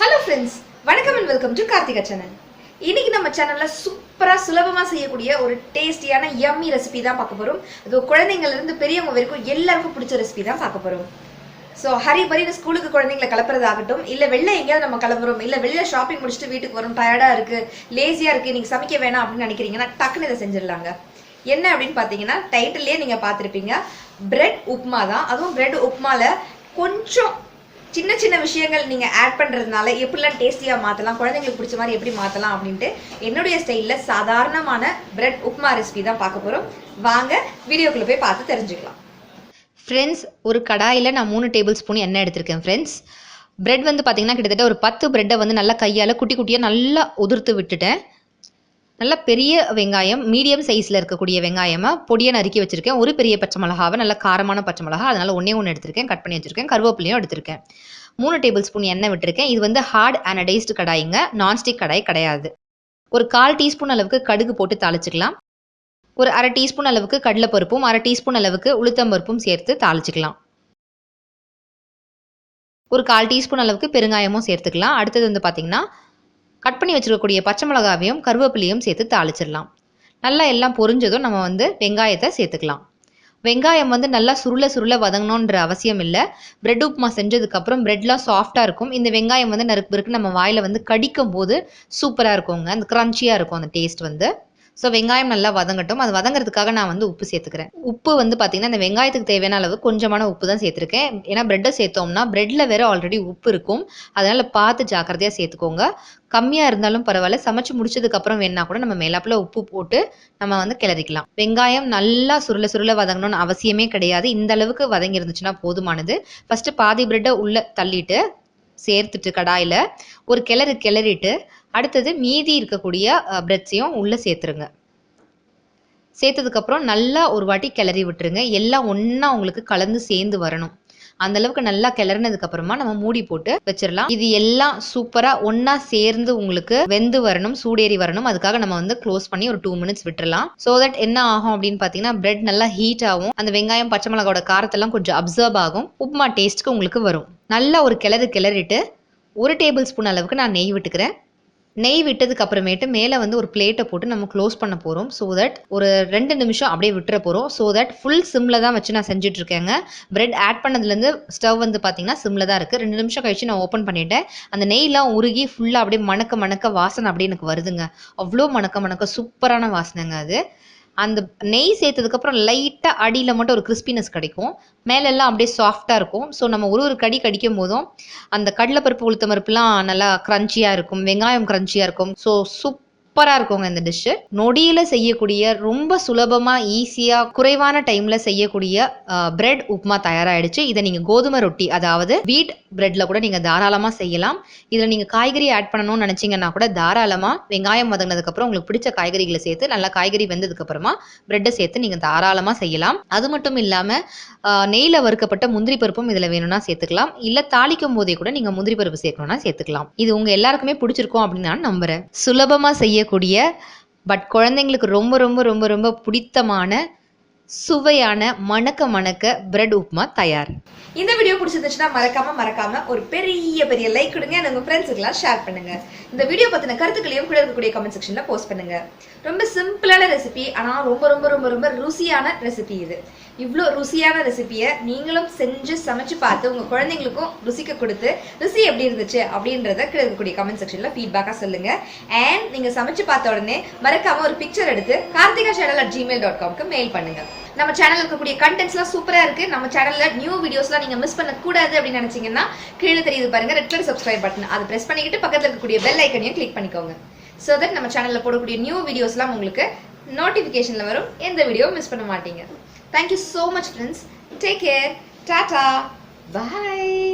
Hello friends வணக்கம் and welcome to Karthika channel இன்னைக்கு நம்ம சேனல்ல சூப்பரா சுலபமா செய்யக்கூடிய ஒரு டேஸ்டியான யம்மி ரெசிபி தான் பார்க்க போறோம். அது குழந்தைங்கள்லேருந்து பெரியவங்க வரைக்கும் எல்லாருக்கும் பிடிச்ச ரெசிபி தான் பார்க்க போறோம். ஸோ ஹரி பரின்னு ஸ்கூலுக்கு குழந்தைங்களை கிளப்புறதாகட்டும் இல்லை வெளில எங்கேயாவது நம்ம கிளம்புறோம் இல்லை வெளியில் ஷாப்பிங் முடிச்சுட்டு வீட்டுக்கு வரும் டயர்டாக இருக்குது லேசியாக இருக்குது நீங்கள் சமைக்க வேணாம் அப்படின்னு நினைக்கிறீங்கன்னா டக்குன்னு இதை செஞ்சிடலாங்க. என்ன அப்படின்னு பார்த்தீங்கன்னா டைட்டிலே நீங்கள் பார்த்துருப்பீங்க பிரெட் உப்மா தான். அதுவும் பிரெட் உப்மாவில் கொஞ்சம் சின்ன சின்ன விஷயங்கள் நீங்கள் ஆட் பண்ணுறதுனால எப்படிலாம் டேஸ்டியாக மாற்றலாம் குழந்தைங்களுக்கு பிடிச்ச மாதிரி எப்படி மாற்றலாம் அப்படின்ட்டு என்னுடைய ஸ்டைலில் சாதாரணமான பிரெட் உப்மா ரெசிபி தான் பார்க்க போகிறோம் வாங்க வீடியோக்குள்ளே போய் பார்த்து தெரிஞ்சுக்கலாம். ஃப்ரெண்ட்ஸ் ஒரு கடாயில் நான் மூணு டேபிள் ஸ்பூன் எண்ணெய் எடுத்திருக்கேன் ஃப்ரெண்ட்ஸ் பிரெட் வந்து பார்த்தீங்கன்னா கிட்டத்தட்ட ஒரு பத்து பிரெட்டை வந்து நல்லா கையால் குட்டி குட்டியாக நல்லா உதிர்த்து விட்டுட்டேன். நல்ல பெரிய வெங்காயம் மீடியம் சைஸில் இருக்கக்கூடிய வெங்காயமாக பொடியை நறுக்கி வச்சுருக்கேன். ஒரு பெரிய பச்சை மிளகாவை நல்ல காரமான பச்சை மிளகா. அதனால் ஒன்றே ஒன்று எடுத்திருக்கேன். கட் பண்ணி வச்சுருக்கேன். கருவேப்பிலையும் எடுத்திருக்கேன். மூணு டேபிள் ஸ்பூன் எண்ணெய் விட்டுருக்கேன். இது வந்து ஹார்ட் அனடைஸ்டு கடாய்ங்க. நான்ஸ்டிக் கடாய் கிடையாது. ஒரு கால் டீஸ்பூன் அளவுக்கு கடுகு போட்டு தாளிச்சிக்கலாம். ஒரு அரை டீஸ்பூன் அளவுக்கு கடலைப்பருப்பும் அரை டீஸ்பூன் அளவுக்கு உளுத்தம்பருப்பும் சேர்த்து தாளிச்சிக்கலாம். ஒரு கால் டீஸ்பூன் அளவுக்கு பெருங்காயமும் சேர்த்துக்கலாம். அடுத்தது வந்து பார்த்திங்கன்னா கட் பண்ணி வச்சுருக்கக்கூடிய பச்சை மிளகாவையும் கருவேப்பிலையும் சேர்த்து தாளிச்சிடலாம். நல்லா எல்லாம் பொரிஞ்சதும் நம்ம வந்து வெங்காயத்தை சேர்த்துக்கலாம். வெங்காயம் வந்து நல்லா சுருள சுருள வதங்கணுன்ற அவசியம் இல்லை. பிரெட் உப்புமா செஞ்சதுக்கப்புறம் பிரெட்லாம் சாஃப்டாக இருக்கும். இந்த வெங்காயம் வந்து நறுக்கு பிறகு நம்ம வாயில் வந்து கடிக்கும் போது சூப்பராக இருக்குங்க. அந்த க்ரன்ச்சியாக இருக்கும் அந்த டேஸ்ட் வந்து. ஸோ வெங்காயம் நல்லா வதங்கட்டும். அது வதங்குறதுக்காக நான் வந்து உப்பு சேர்த்துக்கிறேன். உப்பு வந்து பார்த்தீங்கன்னா இந்த வெங்காயத்துக்கு தேவையான அளவு கொஞ்சமான உப்பு தான் சேர்த்துருக்கேன். ஏன்னா ப்ரெட்டை சேர்த்தோம்னா ப்ரெட்டில் வேற ஆல்ரெடி உப்பு இருக்கும். அதனால் பார்த்து ஜாக்கிரதையாக சேர்த்துக்கோங்க. கம்மியாக இருந்தாலும் பரவாயில்ல. சமைச்சு முடிச்சதுக்கப்புறம் வேணா கூட நம்ம மேலாப்பில் உப்பு போட்டு நம்ம வந்து கிளறிக்கலாம். வெங்காயம் நல்லா சுருள சுருள வதங்கணும்னு அவசியமே கிடையாது. இந்த அளவுக்கு வதங்கி இருந்துச்சுன்னா போதுமானது. ஃபஸ்ட்டு பாதி ப்ரெட்டை உள்ளே தள்ளிட்டு சேர்த்துட்டு கடாயில் ஒரு கிளறு கிளறிட்டு அடுத்தது மீதி இருக்கக்கூடிய பிரெட்ஸையும் உள்ளே சேர்த்துருங்க. சேர்த்ததுக்கப்புறம் நல்லா ஒரு வாட்டி கிளறி விட்டுருங்க. எல்லாம் ஒன்றா உங்களுக்கு கலந்து சேர்ந்து வரணும். அந்த அளவுக்கு நல்லா கிளறினதுக்கு அப்புறமா நம்ம மூடி போட்டு வச்சிடலாம். இது எல்லாம் சூப்பரா ஒன்னா சேர்ந்து உங்களுக்கு வெந்து வரணும் சூடேறி வரணும். அதுக்காக நம்ம வந்து க்ளோஸ் பண்ணி ஒரு டூ மினிட்ஸ் விட்டுறலாம். ஸோ தட் என்ன ஆகும் அப்படின்னு பார்த்தீங்கன்னா பிரெட் நல்லா ஹீட் ஆகும். அந்த வெங்காயம் பச்சை மிளகாவோட காரத்தெல்லாம் கொஞ்சம் அப்சர்வ் ஆகும். உப்புமா டேஸ்ட்க்கு உங்களுக்கு வரும். நல்லா ஒரு கிளறு கிளறிட்டு ஒரு டேபிள் ஸ்பூன் அளவுக்கு நான் நெய் விட்டுக்கிறேன். நெய் விட்டதுக்கு அப்புறமேட்டு மேலே வந்து ஒரு பிளேட்டை போட்டு நம்ம க்ளோஸ் பண்ண போகிறோம் ஸோ தட் ஒரு ரெண்டு நிமிஷம் அப்படியே விட்டுற போகிறோம் ஸோ தட் ஃபுல் சிம்மில் தான் வச்சு நான் செஞ்சுட்டு இருக்கேங்க. பிரெட் ஆட் பண்ணதுலேருந்து ஸ்டவ் வந்து பார்த்தீங்கன்னா சிம்மில் தான் இருக்குது ரெண்டு நிமிஷம் கழிச்சு நான் ஓப்பன் பண்ணிட்டேன். அந்த நெய்லாம் உருகி ஃபுல்லாக அப்படியே மணக்க மணக்க வாசனை அப்படியே எனக்கு வருதுங்க. அவ்வளோ மணக்க மணக்க சூப்பரான வாசனைங்க அது. அந்த நெய் சேர்த்ததுக்கப்புறம் லைட்டாக அடியில் மட்டும் ஒரு கிறிஸ்பினஸ் கிடைக்கும். மேலெல்லாம் அப்படியே சாஃப்டாக இருக்கும். ஸோ நம்ம ஒரு ஒரு கடி கடிக்கும் போதும் அந்த கடலைப்பருப்பு உளுத்த பருப்புலாம் நல்லா க்ரன்ச்சியாக இருக்கும். வெங்காயம் க்ரன்ச்சியாக இருக்கும். ஸோ சூப் சூப்பராக இருக்குங்க இந்த டிஷ்ஷு நொடியில் செய்யக்கூடிய ரொம்ப சுலபமாக ஈஸியாக குறைவான டைமில் செய்யக்கூடிய பிரெட் உப்புமா தயாராகிடுச்சு இதை நீங்கள் கோதுமை ரொட்டி அதாவது வீட் பிரெட்டில் கூட நீங்கள் தாராளமாக செய்யலாம். இதில் நீங்கள் காய்கறி ஆட் பண்ணணும்னு நினச்சிங்கன்னா கூட தாராளமாக வெங்காயம் வதங்கினதுக்கப்புறம் உங்களுக்கு பிடிச்ச காய்கறிகளை சேர்த்து நல்லா காய்கறி வெந்ததுக்கப்புறமா பிரெட்டை சேர்த்து நீங்கள் தாராளமாக செய்யலாம். அது மட்டும் இல்லாமல் நெய்யில் வறுக்கப்பட்ட முந்திரி பருப்பும் இதில் வேணும்னா சேர்த்துக்கலாம். இல்லை தாளிக்கும் போதே கூட நீங்கள் முந்திரி பருப்பு சேர்க்கணும்னா சேர்த்துக்கலாம். இது உங்கள் எல்லாருக்குமே பிடிச்சிருக்கும் அப்படின்னு நான் நம்புகிறேன் சுலபமாக செய்ய செய்யக்கூடிய பட் குழந்தைங்களுக்கு ரொம்ப ரொம்ப ரொம்ப ரொம்ப பிடித்தமான சுவையான மணக்க மணக்க பிரெட் உப்புமா தயார். இந்த வீடியோ பிடிச்சிருந்துச்சுன்னா மறக்காம மறக்காம ஒரு பெரிய பெரிய லைக் கொடுங்க. உங்க ஃப்ரெண்ட்ஸுக்கெல்லாம் ஷேர் பண்ணுங்க. இந்த வீடியோ பத்தின கருத்துக்களையும் கூட இருக்கக்கூடிய கமெண்ட் செக்ஷன்ல போஸ்ட் பண்ணுங்க. ரொம்ப சிம்பிளான ரெசிபி ஆனா ரொம்ப ரொம்ப ரொம்ப ரொம்ப ருசியான ரெசிபி இது. இவ்வளோ ருசியான ரெசிபியை நீங்களும் செஞ்சு சமைச்சு பார்த்து உங்கள் குழந்தைங்களுக்கும் ருசிக்க கொடுத்து ருசி எப்படி இருந்துச்சு அப்படின்றத கிடைக்கக்கூடிய இருக்கக்கூடிய கமெண்ட் செக்ஷனில் ஃபீட்பேக்காக சொல்லுங்கள் அண்ட் நீங்கள் சமைச்சு பார்த்த உடனே மறக்காமல் ஒரு பிக்சர் எடுத்து Karthika channel at Gmail dot காம்க்கு mail பண்ணுங்கள் நம்ம சேனல் இருக்கக்கூடிய கண்டென்ட்ஸ்லாம் சூப்பராக இருக்குது நம்ம சேனலில் நியூ வீடியோஸ்லாம் நீங்கள் மிஸ் பண்ணக்கூடாது அப்படின்னு நினச்சிங்கன்னா கீழே தெரியுது பாருங்கள் ரெட் கலர் சப்ஸ்கிரைப் பட்டன் அதை ப்ரெஸ் பண்ணிக்கிட்டு பக்கத்தில் இருக்கக்கூடிய பெல் ஐக்கனையும் கிளிக் பண்ணிக்கோங்க. ஸோ தட் நம்ம சேனலில் போடக்கூடிய நியூ வீடியோஸ்லாம் உங்களுக்கு நோட்டிஃபிகேஷனில் வரும். எந்த வீடியோவும் மிஸ் பண்ண மாட்டீங்க. Thank you so much friends. Take care. Tata. Bye.